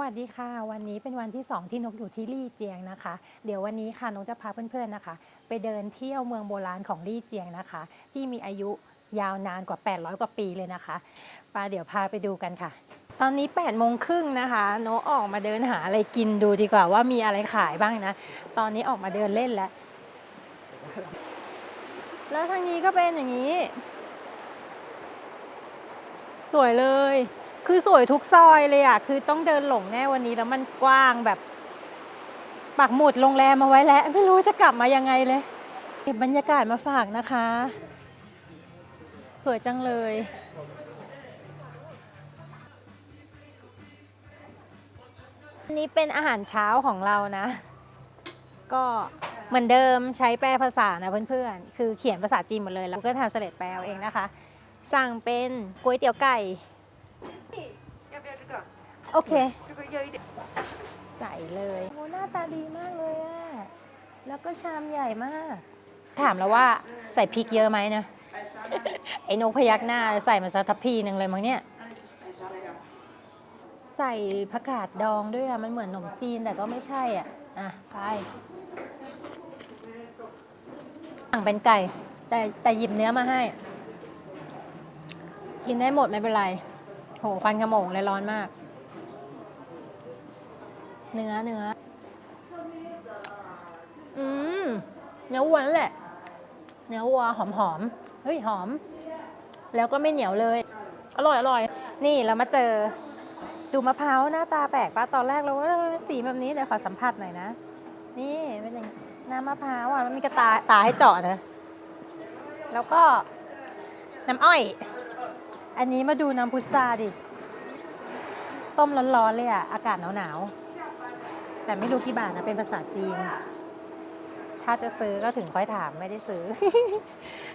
วัสดีค่ะ วันนี้เป็นวันที่ 2 ที่นกอยู่ที่ลี่เจียงนะคะ เดี๋ยววันนี้ค่ะนกจะพาเพื่อนๆนะคะ ไปเดินเที่ยวเมืองโบราณของลี่เจียงนะคะ ที่มีอายุยาวนานกว่า 800 กว่าปีเลยนะคะปาเดี๋ยวพาไปดูกันค่ะ ตอนนี้8โมงครึ่งนะคะนกออกมาเดินหาอะไรกินดูดีกว่าว่ามีอะไรขายบ้างนะ ตอนนี้ออกมาเดินเล่นแล้ว แล้วทางนี้ก็เป็นอย่างนี้ สวยเลย คือสวยทุกซอยเลยอะ คือต้องเดินหลงแน่วันนี้แล้วมันกว้างแบบปักหมุดโรงแรมมาไว้แล้ว ไม่รู้จะกลับมายังไงเลย เก็บบรรยากาศมาฝากนะคะ สวยจังเลย อันนี้เป็นอาหารเช้าของเรานะ ก็เหมือนเดิมใช้แปลภาษานะเพื่อนๆ คือเขียนภาษาจีนหมดเลย แล้วก็ทานเสลดแปลเองนะคะ สั่งเป็นก๋วยเตี๋ยวไก่ โอเค ใส่เลยโอ้หน้าตาดีมากเลยอะแล้วก็ชามใหญ่มาก ถามแล้วว่าใส่พริกเยอะไหมนะไอ้นกพยักหน้าใส่มาสักทัพพีหนึ่งเลยมั้งเนี่ย ใส่ผักกาดดองด้วยอะมันเหมือนขนมจีนแต่ก็ไม่ใช่อะ อะ ไปสั่งเป็นไก่ แต่แต่หยิบเนื้อมาให้ กินได้หมดไม่เป็นไร โหควันขโมงเลยร้อนมาก เนื้อเนื้ออืมเนื้อวัวนั่นแหละ เนื้อวัวหอมหอมเฮ้ยหอม แล้วก็ไม่เหนียวเลย อร่อยอร่อย นี่เรามาเจอ ดูมะพร้าวหน้าตาแปลกปะตอนแรกเราว่าสีแบบนี้เดี๋ยวขอสัมผัสหน่อยนะ นี่เป็นอย่างน้ำมะพร้าวอะมันมีกระตาตาให้เจาะนะ แล้วก็น้ำอ้อย อันนี้มาดูน้ำพุทราดิ ต้มร้อนๆเลยอะ อากาศหนาวๆ แต่ไม่รู้กี่บาทนะเป็นภาษาจีน ถ้าจะซื้อก็ถึงค่อยถามไม่ได้ซื้อ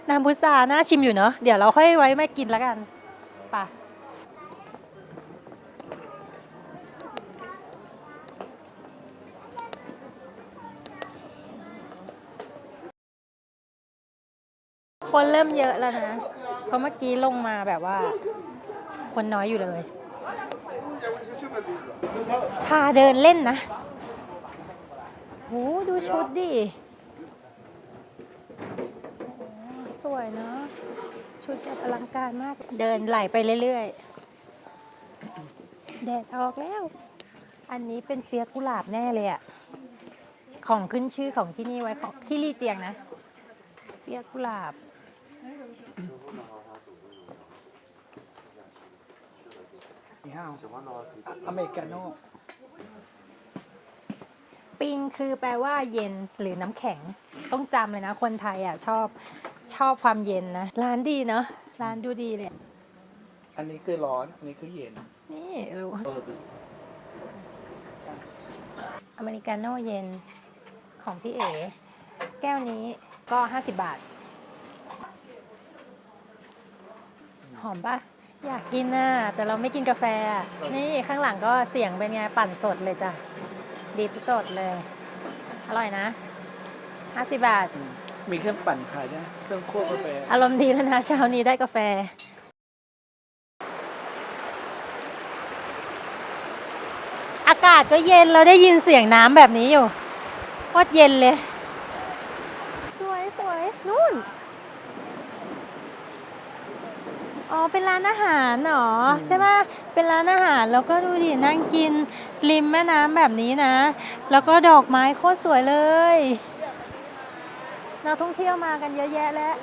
น้ำพุทราน่าชิมอยู่เนอะเดี๋ยวเราค่อยไว้ไม่กินแล้วกันไป่ะคนเริ่มเยอะแล้วนะ เพราะเมื่อกี้ลงมาแบบว่า คนน้อยอยู่เลย พาเดินเล่นนะ โหดูชุดดิสวยเนาะชุดแบบอลังการมาก เดินไหลไปเรื่อยๆ แดดออกแล้ว อันนี้เป็นเปียกกุหลาบแน่เลยอะของขึ้นชื่อของที่นี่ไว้ของที่ลี่เจียงนะ เปียกกุหลาบ你好，อเมริกาโน่ ปิงคือแปลว่าเย็นหรือน้ำแข็ง ต้องจำเลยนะ คนไทยอะชอบชอบความเย็นนะ ร้านดีเนาะร้านดูดีเลย อันนี้คือร้อน อันนี้คือเย็นนี่เอออเมริกาโน่เย็นของพี่เอ๋แก้วนี้ก็ 50 บาท หอมปะอยากกินน่ะแต่เราไม่กินกาแฟอะนี่ข้างหลังก็เสียงเป็นไง ปั่นสดเลยจ้ะ ดิบสดเลย อร่อยนะ50บาท มีเครื่องปั่นขายด้วยเครื่องคั่วกาแฟ อารมณ์ดีแล้วนะเช้านี้ได้กาแฟ อากาศก็เย็นเราได้ยินเสียงน้ำแบบนี้อยู่โคตรเย็นเลย สวยสวยนู่น อ๋อ เป็นร้านอาหารเหรอใช่ป่ะเป็นร้านอาหารแล้วก็ดูดินั่งกินริมแม่น้ำแบบนี้นะ แล้วก็ดอกไม้โคตรสวยเลยนักท่องเที่ยวมากันเยอะแยะแล้ว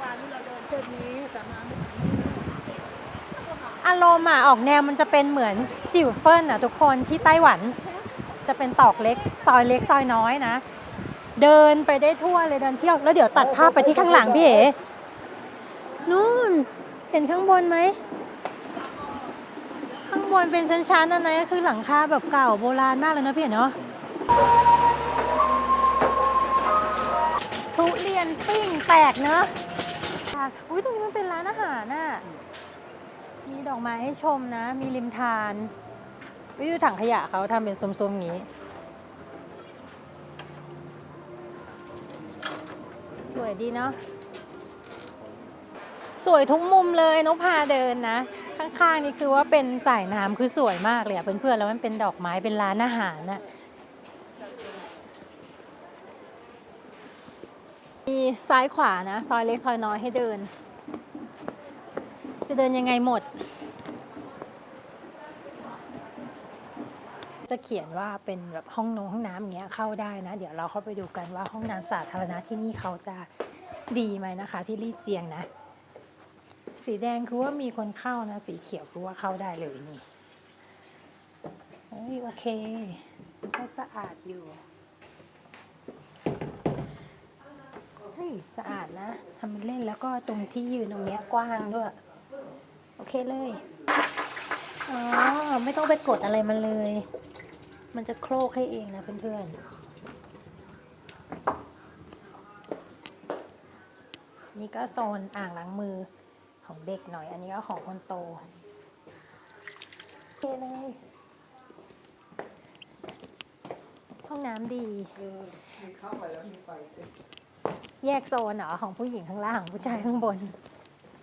อารมณ์อะออกแนวมันจะเป็นเหมือนจิ๋วเฟินอะทุกคนที่ไต้หวัน จะเป็นตอกเล็ก ซอยเล็กซอยน้อยนะ เดินไปได้ทั่วเลยเดินเที่ยว แล้วเดี๋ยวตัดภาพไปที่ข้างหลังพี่เอ๋นู่นเห็นข้างบนไหม ข้างบนเป็นชั้นๆนั่นนะก็คือหลังคาแบบเก่าโบราณมากเลยนะพี่เนาะทุเรียนปิ้งแปลกเนอะอุ้ยตรงนี้มันเป็นร้านอาหารน่ะ มีดอกไม้ให้ชมนะ มีริมทานวิวถังขยะเขาทำเป็นซุ้มๆงี้ สวยดีเนาะ สวยทุกมุมเลยนกพาเดินนะ ข้างๆนี่คือว่าเป็นสายน้ำคือสวยมากเลยอะเพื่อนๆแล้วมันเป็นดอกไม้เป็นร้านอาหารน่ะมีซ้ายขวานะ ซอยเล็กซอยน้อยให้เดิน จะเดินยังไงหมด จะเขียนว่าเป็นแบบห้องนงห้องน้ำอย่างเงี้ยเข้าได้นะ เดี๋ยวเราเข้าไปดูกันว่าห้องน้ำสาธารณะที่นี่เขาจะดีไหมนะคะ ที่ลี่เจียงนะ สีแดงคือว่ามีคนเข้านะ สีเขียวคือว่าเข้าได้เลยนี่เฮ้ยโอเค ก็สะอาดอยู่เฮ้ยสะอาดนะทำเป็นเล่นแล้วก็ตรงที่ยืนตรงเนี้ยกว้างด้วย โอเคเลยอ๋อไม่ต้องไปกดอะไรมันเลย มันจะโครกให้เองนะเพื่อนๆนี่ก็โซนอ่างล้างมือ ของเด็กหน่อย อันนี้ก็ของคนโตโอเคเลย ห้องน้ำดีเออมีเข้าไปแล้วมีไฟเต็มแยกโซนเหรอของผู้หญิงข้างล่างผู้ชายข้างบน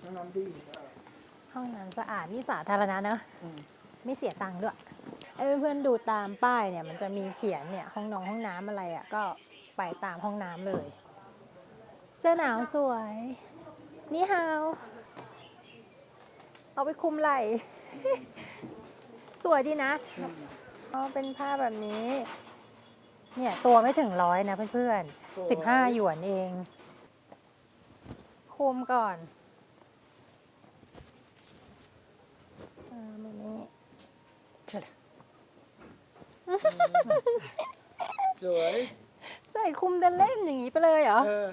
น้ำน้ำดีห้องน้ำสะอาดนี่สาธารณะเนอะอืมไม่เสียตังค์ด้วยไอ้เพื่อนๆดูตามป้ายเนี่ยมันจะมีเขียนเนี่ยห้องนองห้องน้ำอะไรอะ่ะก็ไปตามห้องน้ำเลย เสื้อหนาวสวย นี่ฮาว เอาไปคลุมไหล่สวยดีนะอ๋อเป็นผ้าแบบนี้ เนี่ยตัวไม่ถึงร้อยนะเพื่อนๆสิบห้าหยวนเองคลุมก่อนอ่าแบบนี้ใช่เลยสวย ใส่คลุมเดินเล่นอย่างนี้ไปเลยเหรอ เออ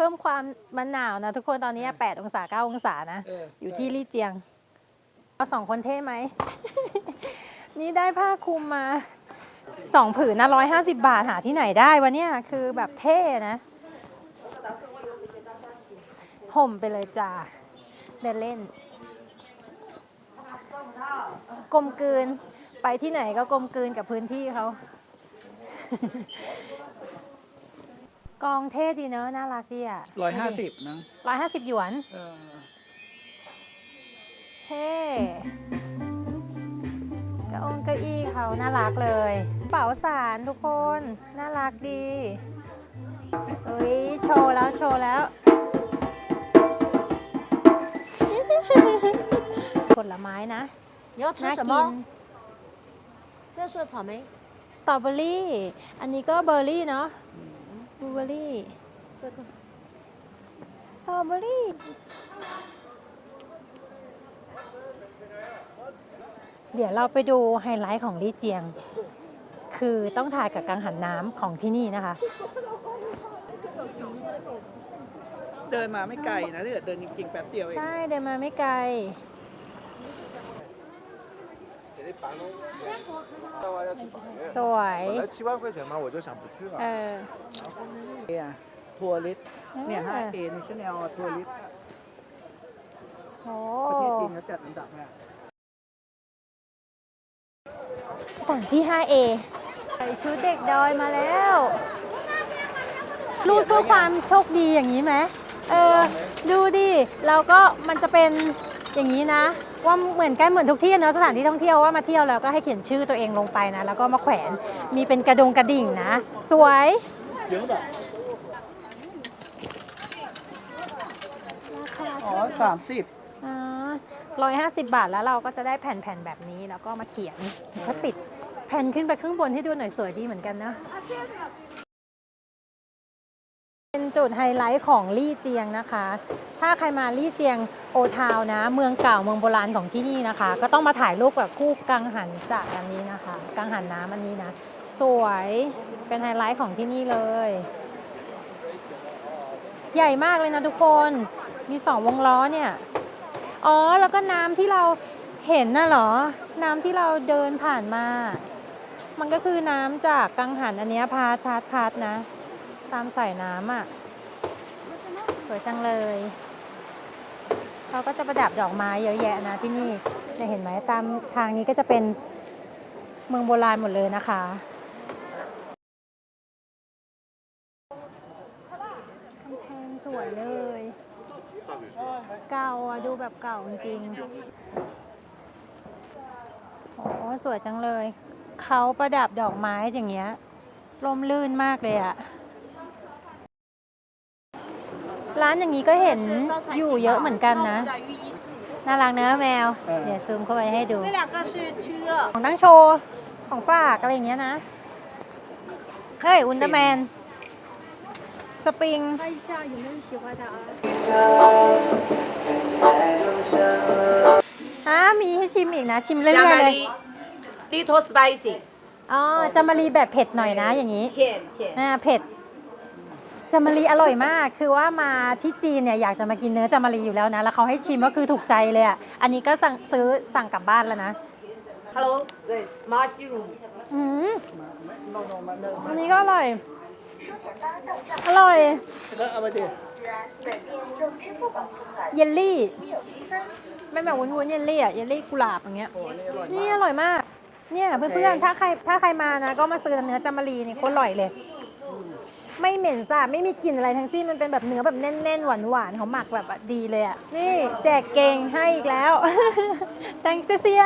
เพิ่มความมันหนาวนะทุกคนตอนนี้ 8 องศา 9 องศานะ เออออยู่ที่ลี่เจียงเอาสองคนเท่ไหม นี่ได้ผ้าคลุมมาสองผืนนะร้อยห้าสิบาทหาที่ไหนได้วะเนี่ย คือแบบเท่นะ ห่มไปเลยจ้าเดินเล่น กลมกลืน ไปที่ไหนก็กลมกลืนกับพื้นที่เขา กองเท่ดีเนอะน่ารักดีอ่ะ ร้อยห้าสิบนะ ร้อยห้าสิบหยวน เออ เท่เก้าองเก้าอี้เขาน่ารักเลยกระเป๋าสารทุกคน น่ารักดีเอ้ย โชว์แล้วโชว์แล้ว ผลไม้นะ 你要吃 น่า 什 กิน 么？这是草莓， สตรอเบอรี่ อันนี้ก็เบอร์รี่เนาะ บลูเบอร์รี่这个สตรอเบอรี่เดี๋ยวเราไปดูไฮไลท์ของลี่เจียง คือต้องถ่ายกับกังหันน้ำของที่นี่นะคะ เดินมาไม่ไกลนะถ้าเกิดเดินจริงๆแป๊บเดียวเอง ใช่ เดินมาไม่ไกล สวยถ้าเออเนี่ยทัวริสเนี่ยห้าเอนี่ชแนลทัวริสโอ้ประเทศจีนเขาจัดอันดับเนี่ยสถานที่ 5A ใส่ชุดเด็กดอยมาแล้วรูปเพื่อความโชคดีอย่างนี้ไหมเออ ดูดิ เราก็มันจะเป็นอย่างนี้นะ ว่าเหมือนกันเหมือนทุกที่เนอะสถานที่ท่องเที่ยวว่ามาเที่ยวแล้วก็ให้เขียนชื่อตัวเองลงไปนะ แล้วก็มาแขวนมีเป็นกระดงกระดิ่งนะ สวยเยอะแบบอ๋อสามสิบร้อยห้าสิบบาทแล้วเราก็จะได้แผ่นๆแบบนี้แล้วก็มาเขียนก็ติดแผ่นขึ้นไปข้างบนให้ดูหน่อยสวยดีเหมือนกันนะ เป็นจุดไฮไลท์ของลี่เจียงนะคะ ถ้าใครมาลี่เจียงโอทาวนะ เมืองเก่าเมืองโบราณของที่นี่นะคะ ก็ต้องมาถ่ายรูปกับคู่กังหันจากอันนี้นะคะ กังหันน้ำอันนี้นะ สวย เป็นไฮไลท์ของที่นี่เลย ใหญ่มากเลยนะทุกคน มีสองวงล้อเนี่ย อ๋อ แล้วก็น้ำที่เราเห็นน่ะหรอ น้ำที่เราเดินผ่านมา มันก็คือน้ำจากกังหันอันเนี้ยพาดพาดพาดนะ ตามสายน้ำอะ สวยจังเลย เขาก็จะประดับดอกไม้เยอะแยะนะที่นี่เนี่ยเห็นไหมตามทางนี้ก็จะเป็นเมืองโบราณหมดเลยนะคะ แพงสวยเลย เก่าอะดูแบบเก่าจริงๆสวยจังเลย เขาประดับดอกไม้อย่างเงี้ยร่มรื่นมากเลยอะ ร้านอย่างนี้ก็เห็นอยู่เยอะเหมือนกันนะ น่ารักเนื้อะแมว เดี๋ยวซูมเข้าไปให้ดู 这两个是驱热， ของตั้งโชว์ของฝากอะไรอย่างเงี้ยนะ เฮ้ย อุลตร้าแมน สปริง 看一下有没有喜欢的啊。 อ่ามีให้ชิมอีกนะ ชิมเรื่อยๆเลย little spicy อ๋อจะมารีแบบเผ็ดหน่อยนะ อย่างนี้ 甜甜 อ่าเผ็ด จามารีอร่อยมาก คือว่ามาที่จีนเนี่ยอยากจะมากินเนื้อจามารีอยู่แล้วนะ แล้วเขาให้ชิมก็คือถูกใจเลยอะ อันนี้ก็สั่งซื้อสั่งกลับบ้านแล้วนะ hello yes mushroom อืมอันนี้ก็อร่อย อร่อย แล้วเอาไปดิเยลลี่ไม่แบบวุ้นๆเยลลี่อะ เยลลี่กุหลาบอย่างเงี้ย นี่อร่อยมาก เนี่ยเพื่อนๆ ถ้าใครถ้าใครมานะ ก็มาซื้อเนื้อจามารีนี่โคตรอร่อยเลย ไม่เหม็นสาบไม่มีกลิ่นอะไรทั้งสิ้นมันเป็นแบบเนื้อแบบแน่นๆ หวานๆเขาหมักแบบอะดีเลยอะ นี่แจกเก่งให้อีกแล้ว แตงเซีย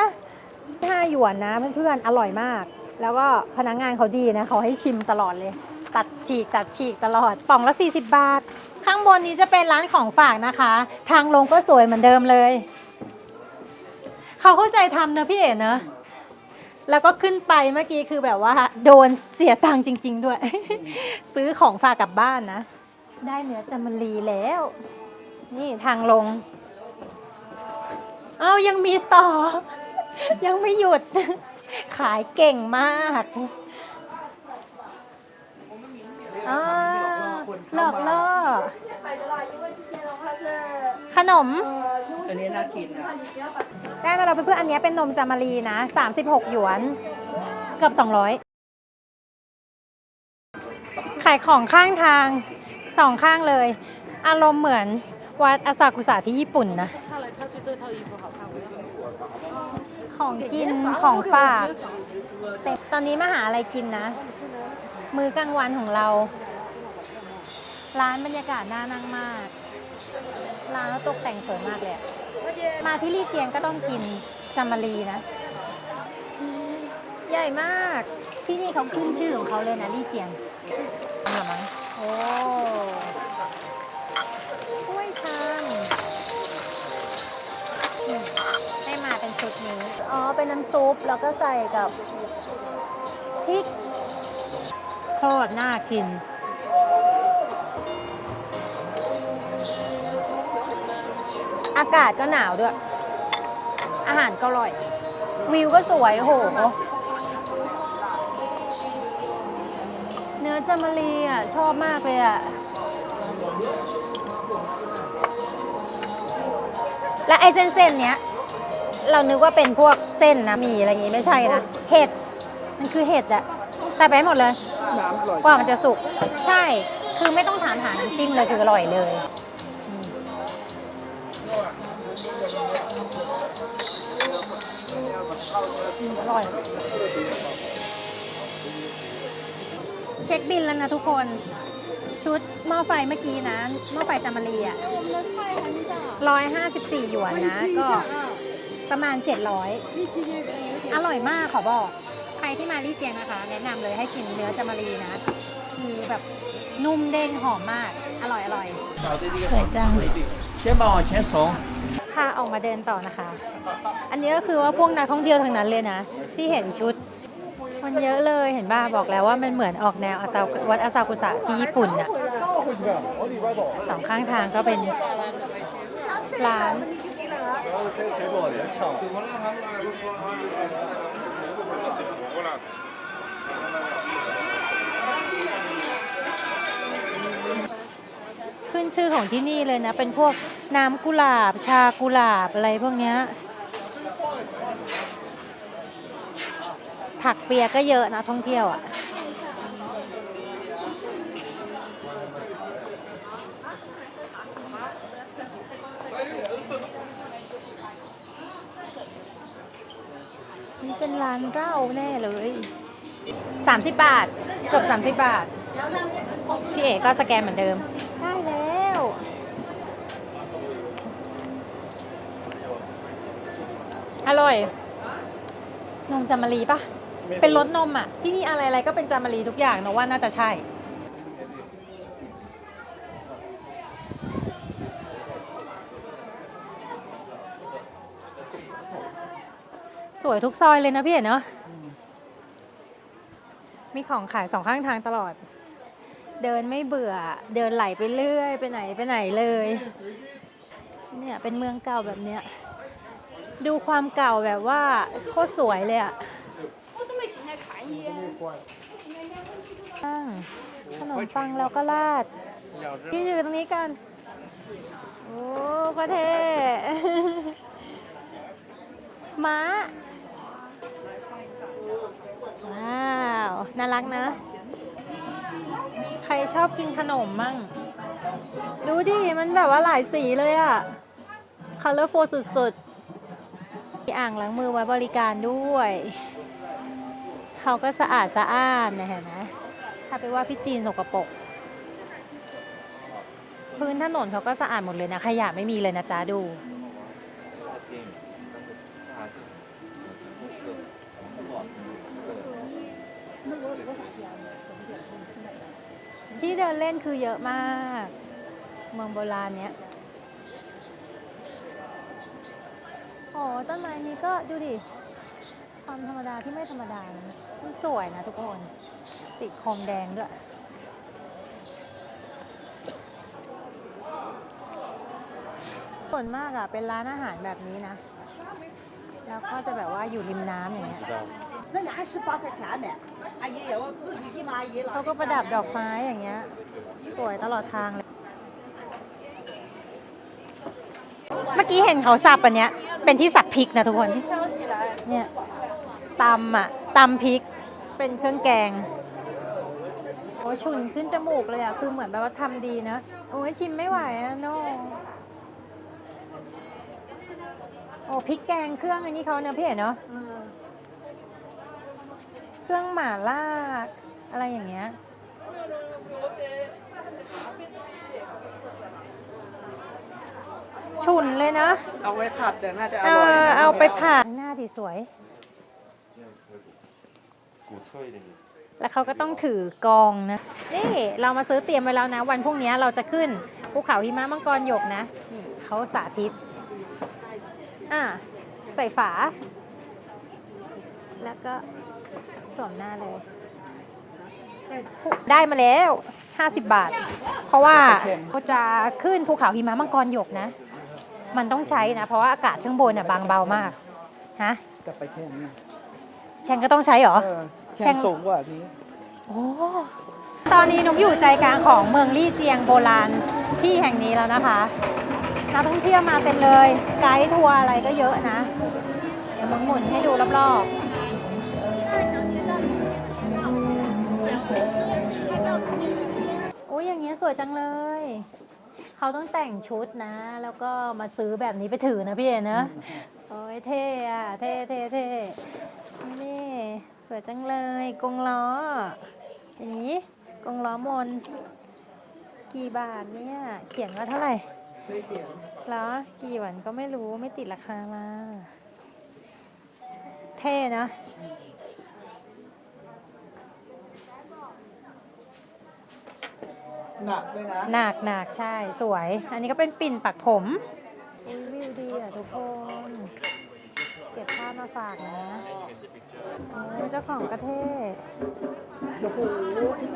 ห้าหยวนนะเพื่อนๆ อร่อยมาก แล้วก็พนักงานเขาดีนะเขาให้ชิมตลอดเลย ตัดฉีกตัดฉีกตลอดป่องละ 40 บาท ข้างบนนี้จะเป็นร้านของฝากนะคะ ทางลงก็สวยเหมือนเดิมเลย เขาเข้าใจทำนะพี่เอ๋นะ แล้วก็ขึ้นไปเมื่อกี้คือแบบว่า โดนเสียตังค์จริง ๆ ด้วย ซื้อของฝากกลับบ้านนะ ได้เนื้อจามรีแล้ว นี่ทางลง เอ้ายังมีต่อ ยังไม่หยุด ขายเก่งมากอ่าหลอกล่อ ขนม อันนี้น่ากินอะได้มาเราเพื่อนๆอันเนี้ยเป็นนมจามารีนะ 36 หยวน เกือบ 200 ขายของข้างทางสองข้างเลย อารมณ์เหมือนวัดอาซากุสะที่ญี่ปุ่นนะ ของกินของฝากแต่ตอนนี้มาหาอะไรกินนะ มื้อกลางวันของเรา ร้านบรรยากาศน่านั่งมาก ร้านตกแต่งสวยมากเลยอะมาที่ลี่เจียงก็ต้องกินจามารีนะ ใหญ่มาก ที่นี่เขาขึ้นชื่อของเขาเลยนะลี่เจียงนี่หรอมั้งโอ้ถ้วยชามอืมให้มาเป็นชุดนี้ อ๋อ เป็นน้ำซุปแล้วก็ใส่กับพริกโคตรน่ากิน อากาศก็หนาวด้วย อาหารก็อร่อย วิวก็สวยโอ้โหเนื้อจามารีอะ ชอบมากเลยอะ และไอ้เส้นๆเนี้ย เรานึกว่าเป็นพวกเส้นนะหมีอะไรอย่างงี้ไม่ใช่นะ เห็ด มันคือเห็ดอะใส่ไปให้หมดเลยน้ำอร่อยกว่ามันจะสุก ใช่ คือไม่ต้องถามหาน้ำจิ้มเลยคืออร่อยเลยอืม อร่อย เช็คบินแล้วนะทุกคน ชุดหม้อไฟเมื่อกี้นะหม้อไฟจามารีอะร้อยห้าสิบสี่หยวนนะ ก็ประมาณเจ็ดร้อยอร่อยมากขอบอก ใครที่มาลี่เจียงนะคะ แนะนำเลยให้ชิมเนื้อจามารีนะคือแบบนุ่มเด้งหอมมาก อร่อยอร่อยสวยจังเจ๊บอเชฟสอง พาออกมาเดินต่อนะคะ อันนี้ก็คือว่าพวกนักท่องเที่ยวทั้งนั้นเลยนะ ที่เห็นชุด มันเยอะเลยเห็นบ้าบอกแล้วว่ามันเหมือนออกแนวอาซาวัดอาซากุสะที่ญี่ปุ่นน่ะสองข้างทางก็เป็นร้าน นชื่อของที่นี่เลยนะ เป็นพวกน้ำกุหลาบ ชากุหลาบอะไรพวกเนี้ยถักเปียก็เยอะนะท่องเที่ยวอะนี่เป็นร้านเหล้าแน่เลย 30 บาทเกือบ30 บาท พี่เอกก็สแกนเหมือนเดิม ได้แล้ว อร่อย นมจามารีปะเป็นรสนมอะ ที่นี่อะไรอะไรก็เป็นจามารีทุกอย่างเนอะว่าน่าจะใช่ สวยทุกซอยเลยนะพี่เอ๋เนาะมีของขายสองข้างทางตลอด เดินไม่เบื่อ เดินไหลไปเรื่อย ไปไหนไปไหนเลย เนี่ยเป็นเมืองเก่าแบบเนี้ย ดูความเก่าแบบว่าโคตรสวยเลยอะปังขนมปังแล้วก็ราดที่อยู่ตรงนี้กัน โอ้โคตรเท่ม้า ว้าว น่ารักนะใครชอบกินขนมมั่ง ดูดิ มันแบบว่าหลายสีเลยอะ colorful สุดๆ มีอ่างล้างมือไว้บริการด้วย เขาก็สะอาดสะอ้านนะเห็นไหมถ้าไปว่าพี่จีนสกปรกพื้นถนนเขาก็สะอาดหมดเลยนะ ขยะไม่มีเลยนะจ๊ะดู ที่เดินเล่นคือเยอะมาก เมืองโบราณเนี้ย โอ้ต้นไม้นี้ก็ดูดิ ความธรรมดาที่ไม่ธรรมดาสวยนะทุกคน สีคอมแดงด้วย ส่วนมากอะเป็นร้านอาหารแบบนี้นะ แล้วก็จะแบบว่าอยู่ริมน้ำอย่างเงี้ยเขาก็ประดับดอกไม้อย่างเงี้ย สวยตลอดทางเลย เมื่อกี้เห็นเขาสับอันเนี้ย เป็นที่สับพริกนะทุกคนเนี่ยตำอะตำพริก เป็นเครื่องแกง โอ้ยฉุนขึ้นจมูกเลยอะ คือเหมือนแบบว่าทำดีนะ โอ้ยชิมไม่ไหวอะโน่โอ้พริกแกงเครื่องอันนี้เขาเนะพี่เห็นเนาะเครื่องหม่าล่าอะไรอย่างเงี้ย ฉุนเลยนะ เอาไว้ผัดแต่น่าจะอ เอ ร่อย อ นะ เอาไปผ่าหน้าดีสวย 古脆一点点。 แล้วเขาก็ต้องถือกองนะ นี่เรามาซื้อเตรียมไว้แล้วนะ วันพรุ่งนี้เราจะขึ้นภูเขาหิมะมังกรหยกนะนี่เขาสาธิต อ่า ใส่ฝา แล้วก็สวมหน้าเลย ได้มาแล้ว 50 บาท เพราะว่าเขาจะขึ้นภูเขาหิมะมังกรหยกนะ มันต้องใช้นะ เพราะว่าอากาศข้างบนอะบางเบามากฮะกลับไปแข่งนะแชงก็ต้องใช้เหรอ เออแข่แข่งงสูงกว่านี้ โอ้ตอนนี้นุกอยู่ใจกลางของเมืองลี่เจียงโบราณที่แห่งนี้แล้วนะคะนักท่องเที่ยวมาเต็มเลย ไกด์ทัวร์อะไรก็เยอะนะ เดี๋ยวมึงหมุนให้ดูรอบๆอุ้ยอย่างเงี้ยสวยจังเลย เขาต้องแต่งชุดนะ แล้วก็มาซื้อแบบนี้ไปถือนะพี่เอ๋นะโอ้ยเท่อะเท่เท่เท่นี่สวยจังเลยกงล้ออย่างนี้กงล้อมน กี่บาทเนี่ย เขียนว่าเท่าไหร่เหรอกี่หวันก็ไม่รู้ไม่ติดราคามา เท่นะ หนักด้วยนะ หนักหนักใช่สวย อันนี้ก็เป็นปิ่นปักผมอุ๊ยวิวดีอะทุกคน เก็บภาพมาฝากนะโอ้ยเจ้าของกระเท่โอ้โห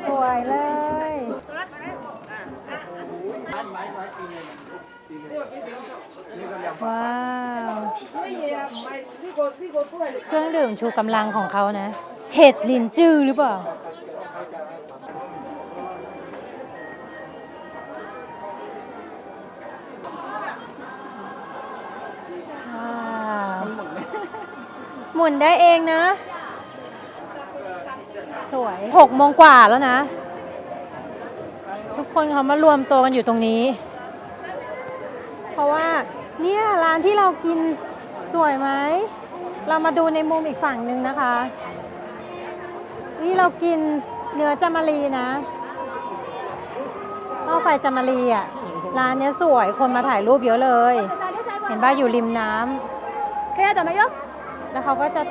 สวยเลยว้าวเครื่องดื่มชูกำลังของเขานะ เห็ดลินจื้อหรือเปล่า หมุนได้เองนะ สวยหกโมงกว่าแล้วนะ ทุกคนเขามารวมตัวกันอยู่ตรงนี้ เพราะว่าเนี่ยร้านที่เรากินสวยไหม เรามาดูในมุมอีกฝั่งหนึ่งนะคะ นี่เรากินเนื้อจามารีนะหม้อไฟจามารีอะ ร้านนี้สวยคนมาถ่ายรูปเยอะเลย เห็นบ้าอยู่ริมน้ำแค่ต่อไ래도 매 요? แล้วเขาก็จะ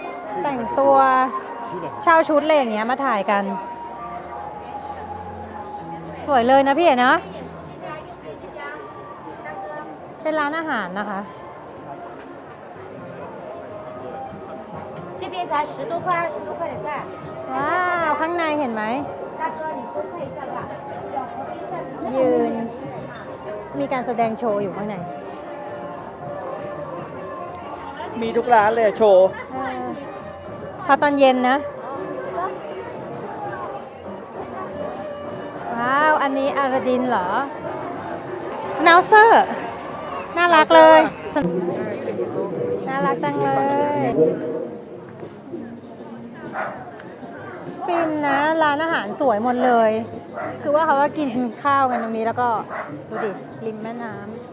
แต่งตัวเช่าชุดอะไรอย่างเงี้ยมาถ่ายกัน สวยเลยนะพี่เอ๋เนาะเป็นร้านอาหารนะคะ 这边才十多块、二十多块的菜， ว้าว ข้างในเห็นไหม 大哥你分配一下吧。小河边上 ยืน มีการแสดงโชว์อยู่ข้างใน มีทุกร้านเลยโชว์ เออพอตอนเย็นนะ ว้าว อันนี้อาราดินเหรอสแนาวเซอร์ น่ารักเลย น่ารักจังเลยฟินนะ ร้านอาหารสวยหมดเลย คือว่าเขาก็กินข้าวกันตรงนี้แล้วก็ ดูดิ ริมแม่น้ำ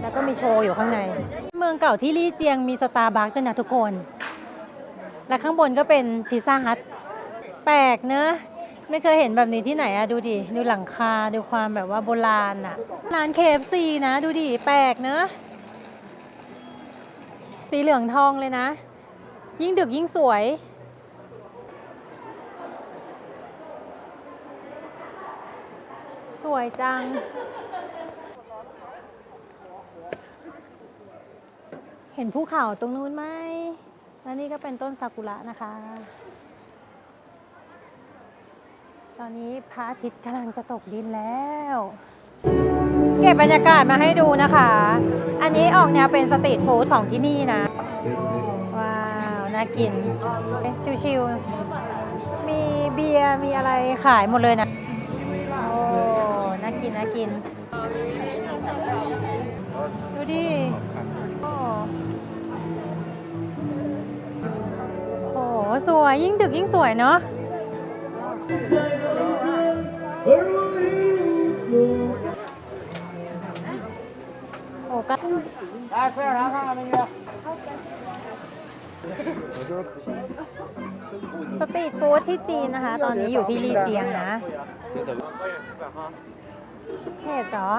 แล้วก็มีโชว์อยู่ข้างใน เมืองเก่าที่ลี่เจียงมีสตาร์บัคด้วยนะทุกคน และข้างบนก็เป็นพิซซ่าฮัทแปลกเนอะไม่เคยเห็นแบบนี้ที่ไหนอะดูดิ ดูหลังคา ดูความแบบว่าโบราณอะร้าน KFC นะ ดูดิ แปลกเนอะสีเหลืองทองเลยนะ ยิ่งดึกยิ่งสวย สวยจัง เห็นภูเขาตรงนู้นไหม แล้วนี่ก็เป็นต้นซากุระนะคะ ตอนนี้พระอาทิตย์กำลังจะตกดินแล้ว เก็บบรรยากาศมาให้ดูนะคะ อันนี้ออกแนวเป็นสตรีทฟู้ดของที่นี่นะ ว้าว น่ากิน ชิวๆ มีเบียร์มีอะไรขายหมดเลยนะ โอ้ น่ากิน น่ากิน ดูดิ สวยยิ่งดึกยิ่งสวยเนาะโอ้ก็นคเสตรีทฟู้ดที่จีนนะคะ ตอนนี้อยู่ที่ลีเจียงนะเห็ดเหรอ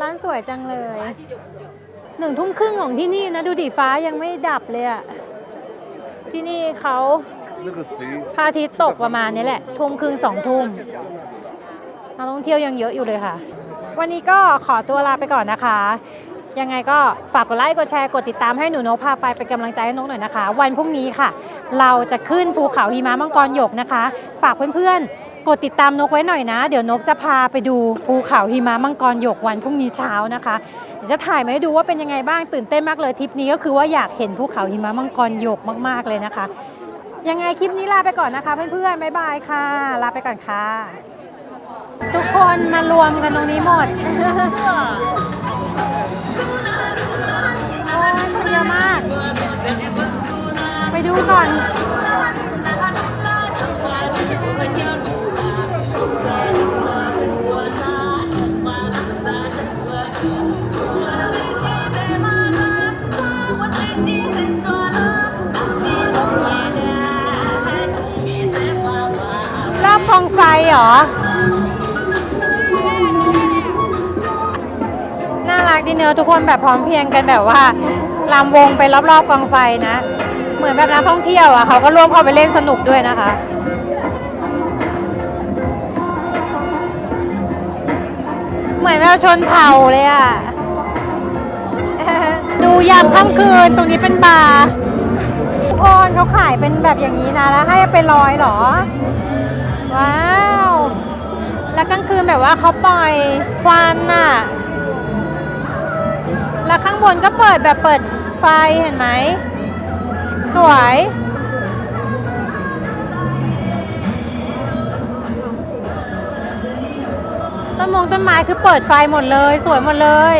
ร้านสวยจังเลย หนึ่งทุ่มครึ่งของที่นี่นะ ดูดิฟ้ายังไม่ดับเลยอะที่นี่เขาพระอาทิตย์ตกประมาณนี้แหละ ทุ่มครึ่งสองทุ่มนักท่องเที่ยวยังเยอะอยู่เลยค่ะ วันนี้ก็ขอตัวลาไปก่อนนะคะ ยังไงก็ฝากกดไลค์กดแชร์กดติดตามให้หนูนกพาไปเป็นกำลังใจให้นกหน่อยนะคะ วันพรุ่งนี้ค่ะ เราจะขึ้นภูเขาหิมะมังกรหยกนะคะ ฝากเพื่อนๆ กดติดตามนกไว้หน่อยนะ เดี๋ยวนกจะพาไปดูภูเขาหิมะมังกรหยกวันพรุ่งนี้เช้านะคะเดี๋ยวจะถ่ายมาให้ดูว่าเป็นยังไงบ้างตื่นเต้นมากเลยทริปนี้ก็คือว่าอยากเห็นภูเขาหิมะมังกรหยกมาก ๆเลยนะคะ ยังไงคลิปนี้ลาไปก่อนนะคะเพื่อนๆบ๊ายบายค่ะ ลาไปก่อนค่ะ ทุกคนมารวมกันตรงนี้หมดโอ้ยคนเยอะมาก ไปดูก่อน อบกองไฟเหรอ น่ารักดีเนอะทุกคนแบบพร้อมเพรียงกันแบบว่าลำวงไปรอบๆกองไฟนะ เหมือนแบบนักท่องเที่ยวอะเขาก็ร่วมเข้าไปเล่นสนุกด้วยนะคะเหมือนแบบชนเผ่าเลยอะ ดูยามค่ำคืนตรงนี้เป็นบาร์ทุกคนเขาขายเป็นแบบอย่างนี้นะ แล้วให้ไปลอยเหรอ ว้าว แล้วกลางคืนแบบว่าเขาปล่อยควันน่ะ แล้วข้างบนก็เปิดแบบเปิดไฟเห็นไหม สวย ต้นมงต้นไม้คือเปิดไฟหมดเลย สวยหมดเลย